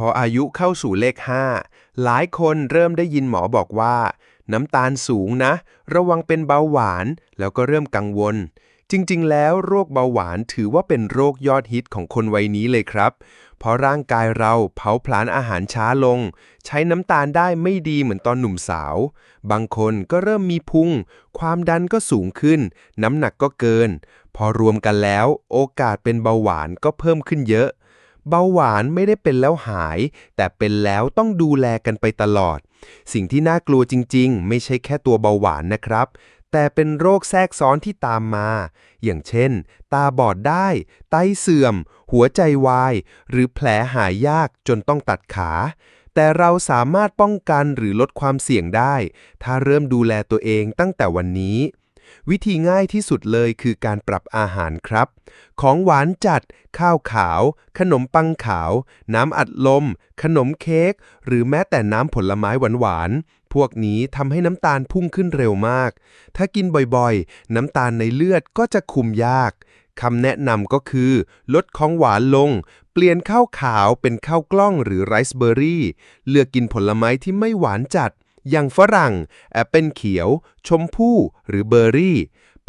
พออายุเข้าสู่เลข 5 หลายคนเริ่มได้ยินหมอบอกว่า น้ำตาลสูงนะ ระวังเป็นเบาหวาน แล้วก็เริ่มกังวล จริง ๆ แล้วโรคเบาหวานถือว่าเป็นโรคยอดฮิตของคนวัยนี้เลยครับ เพราะร่างกายเราเผาผลาญอาหารช้าลง ใช้น้ำตาลได้ไม่ดีเหมือนตอนหนุ่มสาว บางคนก็เริ่มมีพุง ความดันก็สูงขึ้น น้ำหนักก็เกิน พอรวมกันแล้ว โอกาสเป็นเบาหวานก็เพิ่มขึ้นเยอะ เบาหวานไม่ได้เป็นแล้วหาย แต่เป็นแล้วต้องดูแลกันไปตลอด สิ่งที่น่ากลัวจริง ๆ ไม่ใช่แค่ตัวเบาหวานนะครับ แต่เป็นโรคแทรกซ้อนที่ตามมา อย่างเช่น ตาบอดได้ ไตเสื่อม หัวใจวาย หรือแผลหายยากจนต้องตัดขาแต่เราสามารถป้องกันหรือลดความเสี่ยงได้ ถ้าเริ่มดูแลตัวเองตั้งแต่วันนี้ วิธีง่ายที่สุดเลยคือการปรับอาหารครับ ของหวานจัด ข้าวขาว ขนมปังขาว น้ำอัดลม ขนมเค้ก หรือแม้แต่น้ำผลไม้หวานๆ พวกนี้ทำให้น้ำตาลพุ่งขึ้นเร็วมาก ถ้ากินบ่อยๆ น้ำตาลในเลือดก็จะคุมยากคำแนะนำก็คือ ลดของหวานลง เปลี่ยนข้าวขาวเป็นข้าวกล้องหรือไรซ์เบอร์รี่ เลือกกินผลไม้ที่ไม่หวานจัด อย่างฝรั่ง แอปเปิลเขียว ชมพู่ หรือเบอร์รี่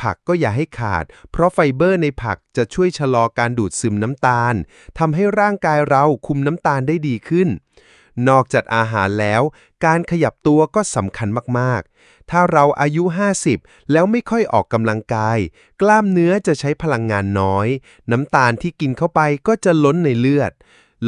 ผักก็อย่าให้ขาด เพราะไฟเบอร์ในผักจะช่วยชะลอการดูดซึมน้ำตาลทำให้ร่างกายเราคุมน้ำตาลได้ดีขึ้น นอกจากอาหารแล้ว การขยับตัวก็สำคัญมากๆ ถ้าเราอายุ 50 แล้วไม่ค่อยออกกำลังกาย กล้ามเนื้อจะใช้พลังงานน้อย น้ำตาลที่กินเข้าไปก็จะล้นในเลือด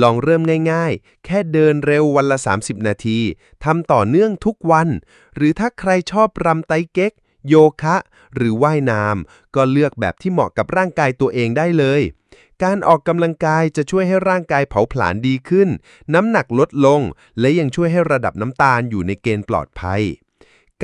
ลองเริ่มง่ายๆ แค่เดินเร็ววันละ 30 นาทีทำต่อเนื่องทุกวัน หรือถ้าใครชอบรำไตเก๊ก โยคะ หรือว่ายน้ำก็เลือกแบบที่เหมาะกับร่างกายตัวเองได้เลย การออกกำลังกายจะช่วยให้ร่างกายเผาผลาญดีขึ้น น้ำหนักลดลง และยังช่วยให้ระดับน้ำตาลอยู่ในเกณฑ์ปลอดภัย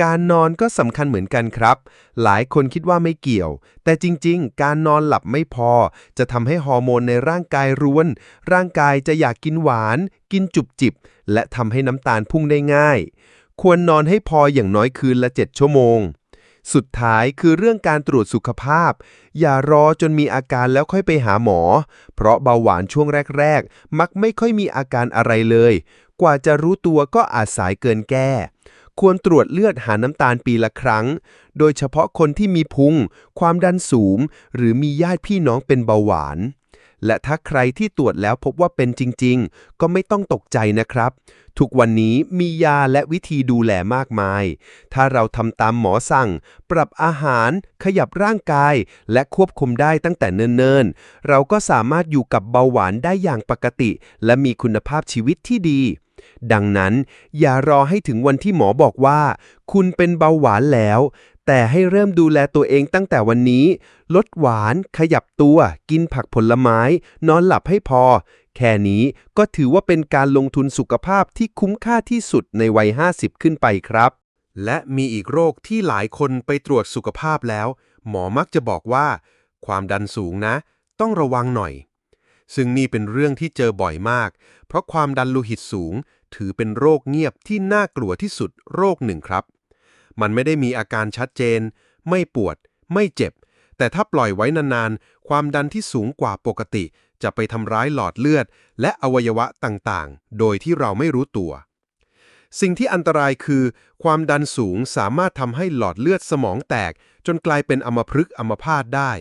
การนอนก็สำคัญเหมือนกันครับ หลายคนคิดว่าไม่เกี่ยว แต่จริงๆ การนอนหลับไม่พอ จะทำให้ฮอร์โมนในร่างกายรวน ร่างกายจะอยากกินหวาน กินจุบจิบ และทำให้น้ำตาลพุ่งได้ง่าย ควรนอนให้พออย่างน้อยคืนละ 7 ชั่วโมง สุดท้ายคือเรื่องการตรวจสุขภาพ อย่ารอจนมีอาการแล้วค่อยไปหาหมอ เพราะเบาหวานช่วงแรกๆ มักไม่ค่อยมีอาการอะไรเลย กว่าจะรู้ตัวก็อาจสายเกินแก้ ควรตรวจเลือดหาน้ำตาลปีละครั้ง โดยเฉพาะคนที่มีพุง ความดันสูง หรือมีญาติพี่น้องเป็นเบาหวาน และถ้าใครที่ตรวจแล้วพบว่าเป็นจริง ๆ ก็ไม่ต้องตกใจนะครับ ทุกวันนี้มียาและวิธีดูแลมากมาย ถ้าเราทำตามหมอสั่ง ปรับอาหาร ขยับร่างกาย และควบคุมได้ตั้งแต่เนิ่นๆ เราก็สามารถอยู่กับเบาหวานได้อย่างปกติ และมีคุณภาพชีวิตที่ดี ดังนั้นอย่ารอให้ถึงวันที่หมอบอกว่า คุณเป็นเบาหวานแล้ว แต่ให้เริ่มดูแลตัวเองตั้งแต่วันนี้ ลดหวาน ขยับตัว กินผักผลไม้ นอนหลับให้พอ แค่นี้ก็ถือว่าเป็นการลงทุนสุขภาพที่คุ้มค่าที่สุดในวัย 50 ขึ้นไปครับ และมีอีกโรคที่หลายคนไปตรวจสุขภาพแล้ว หมอมักจะบอกว่า ความดันสูงนะ ต้องระวังหน่อย ซึ่งนี่เป็นเรื่องที่เจอบ่อยมาก เพราะความดันโลหิตสูง ถือเป็นโรคเงียบที่น่ากลัวที่สุดโรคหนึ่งครับ มันไม่ได้มีอาการชัดเจน ไม่ปวด ไม่เจ็บ แต่ถ้าปล่อยไว้นานๆ ความดันที่สูงกว่าปกติ จะไปทำร้ายหลอดเลือด และอวัยวะต่างๆ โดยที่เราไม่รู้ตัว สิ่งที่อันตรายคือ ความดันสูงสามารถทำให้หลอดเลือดสมองแตก จนกลายเป็นอัมพฤกษ์อัมพาตได้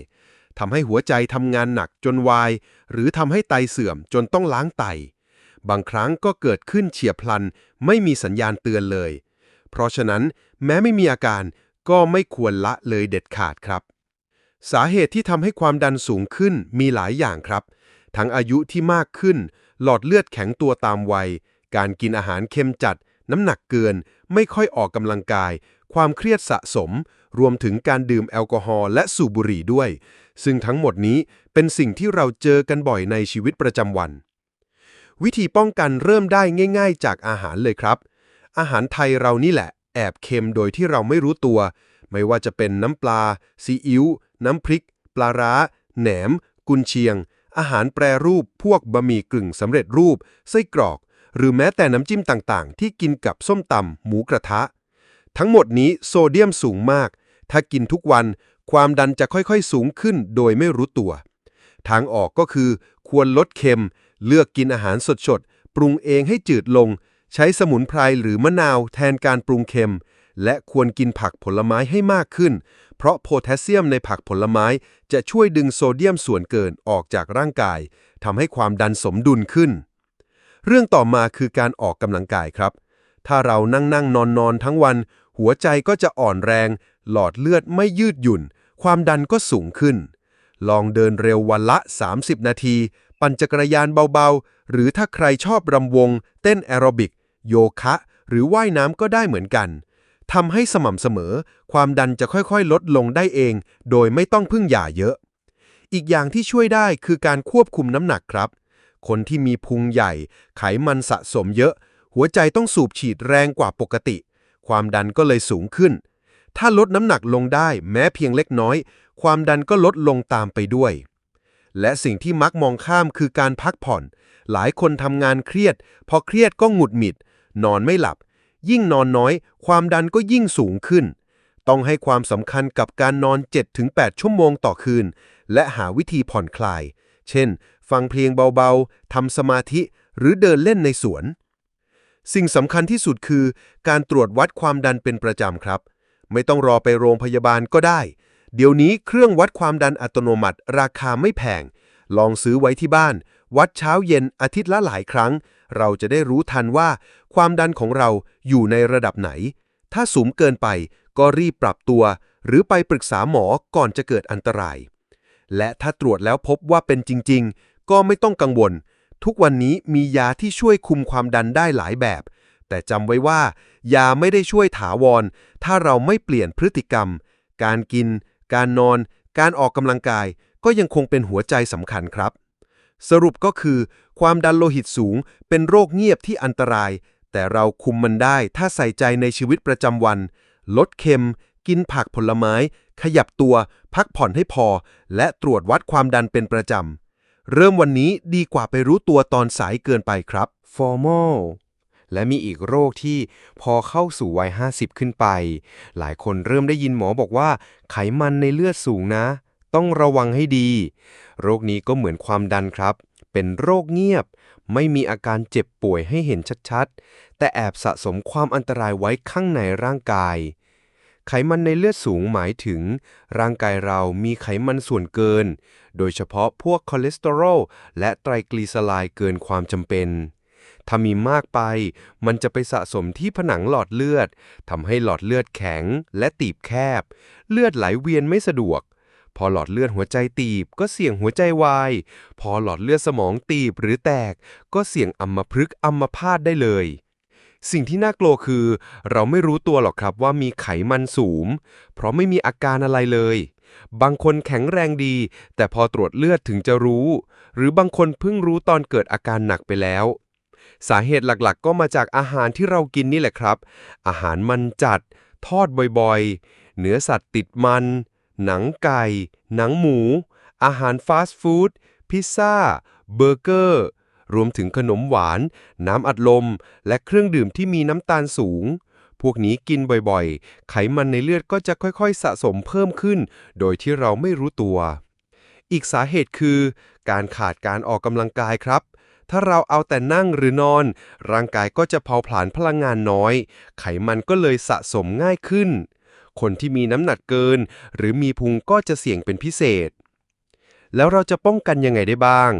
ทำให้หัวใจทำงานหนักจนวาย หรือทำให้ไตเสื่อมจนต้องล้างไต บางครั้งก็เกิดขึ้นเฉียบพลัน ไม่มีสัญญาณเตือนเลย เพราะฉะนั้นแม้ไม่มีอาการก็ไม่ควรละเลยเด็ดขาดครับ สาเหตุที่ทำให้ความดันสูงขึ้นมีหลายอย่างครับ ทั้งอายุที่มากขึ้น หลอดเลือดแข็งตัวตามวัย การกินอาหารเค็มจัด น้ำหนักเกิน ไม่ค่อยออกกำลังกาย ความเครียดสะสม รวมถึงการดื่มแอลกอฮอล์และสูบบุหรี่ด้วย ซึ่งทั้งหมดนี้เป็นสิ่งที่เราเจอกันบ่อยในชีวิตประจำวัน วิธีป้องกันเริ่มได้ง่าย ๆ จากอาหารเลยครับ อาหารไทยเรานี่แหละ แอบเค็มโดยที่เราไม่รู้ตัว ไม่ว่าจะเป็นน้ำปลา ซีอิ๊ว น้ำพริก ปลาร้า แหนม กุนเชียง อาหารแปรรูป พวกบะหมี่กึ่งสำเร็จรูป ไส้กรอก หรือแม้แต่น้ำจิ้มต่างๆ ที่กินกับส้มตำหมูกระทะ ทั้งหมดนี้โซเดียมสูงมาก ถ้ากินทุกวัน ความดันจะค่อยๆสูงขึ้นโดยไม่รู้ตัว ทางออกก็คือ ควรลดเค็ม เลือกกินอาหารสดๆ ปรุงเองให้จืดลง ใช้สมุนไพรหรือมะนาวแทนการปรุงเค็ม และควรกินผักผลไม้ให้มากขึ้น เพราะโพแทสเซียมในผักผลไม้จะช่วยดึงโซเดียมส่วนเกินออกจากร่างกายทำให้ความดันสมดุลขึ้น เรื่องต่อมาคือการออกกำลังกายครับ ถ้าเรานั่งนั่งนอนนอนทั้งวัน หัวใจก็จะอ่อนแรง หลอดเลือดไม่ยืดหยุ่น ความดันก็สูงขึ้น ลองเดินเร็ววันละ 30 นาที ปั่นจักรยานเบาๆ หรือถ้าใครชอบรำวง เต้นแอโรบิก โยคะ หรือว่ายน้ำก็ได้เหมือนกันทำให้สม่ำเสมอ ความดันจะค่อยๆ ลดลงได้เอง โดยไม่ต้องพึ่งยาเยอะ อีกอย่างที่ช่วยได้คือการควบคุมน้ำหนักครับ คนที่มีพุงใหญ่ ไขมันสะสมเยอะ หัวใจต้องสูบฉีดแรงกว่าปกติ ความดันก็เลยสูงขึ้น ถ้าลดน้ำหนักลงได้แม้เพียงเล็กน้อย ความดันก็ลดลงตามไปด้วย และสิ่งที่มักมองข้ามคือการพักผ่อน หลายคนทำงานเครียด พอเครียดก็หงุดหงิด นอนไม่หลับ ยิ่งนอนน้อย ความดันก็ยิ่งสูงขึ้น ต้องให้ความสำคัญกับการนอน 7-8 ชั่วโมงต่อคืน และหาวิธีผ่อนคลาย เช่น ฟังเพลงเบาๆทำสมาธิ หรือเดินเล่นในสวน สิ่งสำคัญที่สุดคือ การตรวจวัดความดันเป็นประจำครับ ไม่ต้องรอไปโรงพยาบาลก็ได้ เดี๋ยวนี้เครื่องวัดความดันอัตโนมัติ ราคาไม่แพง ลองซื้อไว้ที่บ้าน วัดเช้าเย็นอาทิตย์ละหลายครั้ง เราจะได้รู้ทันว่า ความดันของเราอยู่ในระดับไหน ถ้าสูงเกินไปก็รีบปรับตัว หรือไปปรึกษาหมอก่อนจะเกิดอันตราย และถ้าตรวจแล้วพบว่าเป็นจริง ๆ ก็ไม่ต้องกังวล ทุกวันนี้มียาที่ช่วยคุมความดันได้หลายแบบ แต่จำไว้ว่า ยาไม่ได้ช่วยถาวร ถ้าเราไม่เปลี่ยนพฤติกรรม การกิน การนอน การออกกำลังกาย ก็ยังคงเป็นหัวใจสำคัญครับ สรุปก็คือ ความดันโลหิตสูงเป็นโรคเงียบที่อันตราย แต่เราคุมมันได้ถ้าใส่ใจในชีวิตประจำวัน ลดเค็ม กินผักผลไม้ ขยับตัว พักผ่อนให้พอ และตรวจวัดความดันเป็นประจำ เริ่มวันนี้ดีกว่าไปรู้ตัวตอนสายเกินไปครับ formal และมีอีกโรคที่พอเข้าสู่วัย 50 ขึ้นไป หลายคนเริ่มได้ยินหมอบอกว่า ไขมันในเลือดสูงนะ ต้องระวังให้ดี โรคนี้ก็เหมือนความดันครับ เป็นโรคเงียบ ไม่มีอาการเจ็บป่วยให้เห็นชัดๆ แต่แอบสะสมความอันตรายไว้ข้างในร่างกายไขมันในเลือดสูงหมายถึง ร่างกายเรามีไขมันส่วนเกิน โดยเฉพาะพวกคอเลสเตอรอลและไตรกลีเซอไรด์เกินความจำเป็น ถ้ามีมากไป มันจะไปสะสมที่ผนังหลอดเลือดทำให้หลอดเลือดแข็งและตีบแคบ เลือดไหลเวียนไม่สะดวก พอหลอดเลือดหัวใจตีบก็เสี่ยงหัวใจวาย พอหลอดเลือดสมองตีบหรือแตก ก็เสี่ยงอัมพฤกษ์อัมพาตได้เลยสิ่งที่น่ากลัวคือ เราไม่รู้ตัวหรอกครับว่ามีไขมันสูง เพราะไม่มีอาการอะไรเลย บางคนแข็งแรงดี แต่พอตรวจเลือดถึงจะรู้ หรือบางคนเพิ่งรู้ตอนเกิดอาการหนักไปแล้ว สาเหตุหลักๆ ก็มาจากอาหารที่เรากินนี่แหละครับ อาหารมันจัด ทอดบ่อยๆ เนื้อสัตว์ติดมัน หนังไก่ หนังหมู อาหารฟาสต์ฟู้ด พิซซ่า เบอร์เกอร์ รวมถึงขนมหวาน น้ำอัดลม และเครื่องดื่มที่มีน้ำตาลสูง พวกนี้กินบ่อยๆ ไขมันในเลือดก็จะค่อยๆ สะสมเพิ่มขึ้น โดยที่เราไม่รู้ตัว อีกสาเหตุคือ การขาดการออกกำลังกายครับ ถ้าเราเอาแต่นั่งหรือนอน ร่างกายก็จะเผาผลาญพลังงานน้อย ไขมันก็เลยสะสมง่ายขึ้น คนที่มีน้ำหนักเกิน หรือมีพุงก็จะเสี่ยงเป็นพิเศษ แล้วเราจะป้องกันยังไงได้บ้าง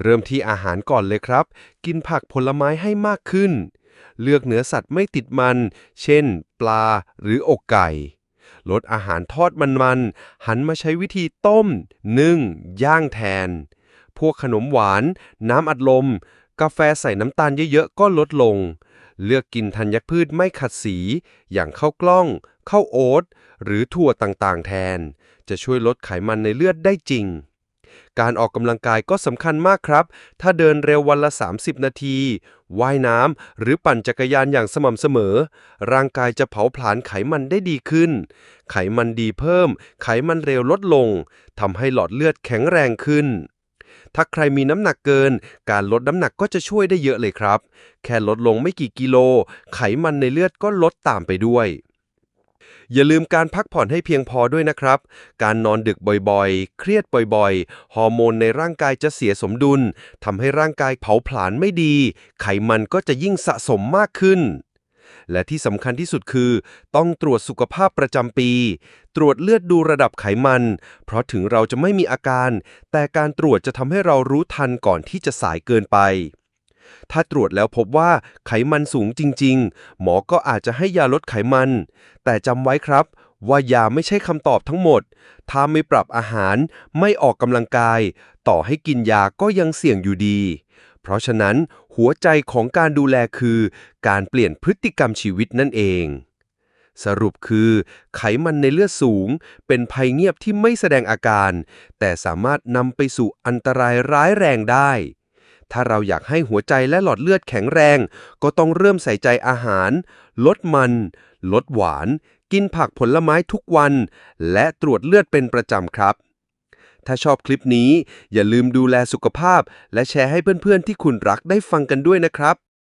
เริ่มที่อาหารก่อนเลยครับ กินผักผลไม้ให้มากขึ้น เลือกเนื้อสัตว์ไม่ติดมัน เช่น ปลาหรืออกไก่ลดอาหารทอดมันๆ หันมาใช้วิธีต้ม นึ่ง ย่างแทน พวกขนมหวาน น้ำอัดลม กาแฟใส่น้ำตาลเยอะๆ ก็ลดลง เลือกกินธัญพืชไม่ขัดสี อย่างข้าวกล้อง ข้าวโอ๊ต หรือถั่วต่างๆ แทน จะช่วยลดไขมันในเลือดได้จริง การออกกำลังกายก็สำคัญมากครับ ถ้าเดินเร็ววันละ 30 นาที ว่ายน้ำ หรือปั่นจักรยานอย่างสม่ำเสมอ ร่างกายจะเผาผลาญไขมันได้ดีขึ้น ไขมันดีเพิ่ม ไขมันเร็วลดลง ทำให้หลอดเลือดแข็งแรงขึ้น ถ้าใครมีน้ำหนักเกิน การลดน้ำหนักก็จะช่วยได้เยอะเลยครับ แค่ลดลงไม่กี่กิโล ไขมันในเลือดก็ลดตามไปด้วย อย่าลืมการพักผ่อนให้เพียงพอด้วยนะครับ การนอนดึกบ่อยๆ เครียดบ่อยๆ ฮอร์โมนในร่างกายจะเสียสมดุลทำให้ร่างกายเผาผลาญไม่ดี ไขมันก็จะยิ่งสะสมมากขึ้น และที่สำคัญที่สุดคือ ต้องตรวจสุขภาพประจำปี ตรวจเลือดดูระดับไขมัน เพราะถึงเราจะไม่มีอาการ แต่การตรวจจะทำให้เรารู้ทันก่อนที่จะสายเกินไป ถ้าตรวจแล้วพบว่าไขมันสูงจริง ๆ หมอก็อาจจะให้ยาลดไขมัน แต่จำไว้ครับว่ายาไม่ใช่คำตอบทั้งหมด ถ้าไม่ปรับอาหาร ไม่ออกกำลังกาย ต่อให้กินยาก็ยังเสี่ยงอยู่ดี เพราะฉะนั้น หัวใจของการดูแลคือ การเปลี่ยนพฤติกรรมชีวิตนั่นเอง สรุปคือ ไขมันในเลือดสูง เป็นภัยเงียบที่ไม่แสดงอาการ แต่สามารถนำไปสู่อันตรายร้ายแรงได้ ถ้าเราอยากให้หัวใจและหลอดเลือดแข็งแรง ก็ต้องเริ่มใส่ใจอาหาร ลดมัน ลดหวาน กินผักผลไม้ทุกวัน และตรวจเลือดเป็นประจำครับ ถ้าชอบคลิปนี้ อย่าลืมดูแลสุขภาพ และแชร์ให้เพื่อนๆที่คุณรักได้ฟังกันด้วยนะครับ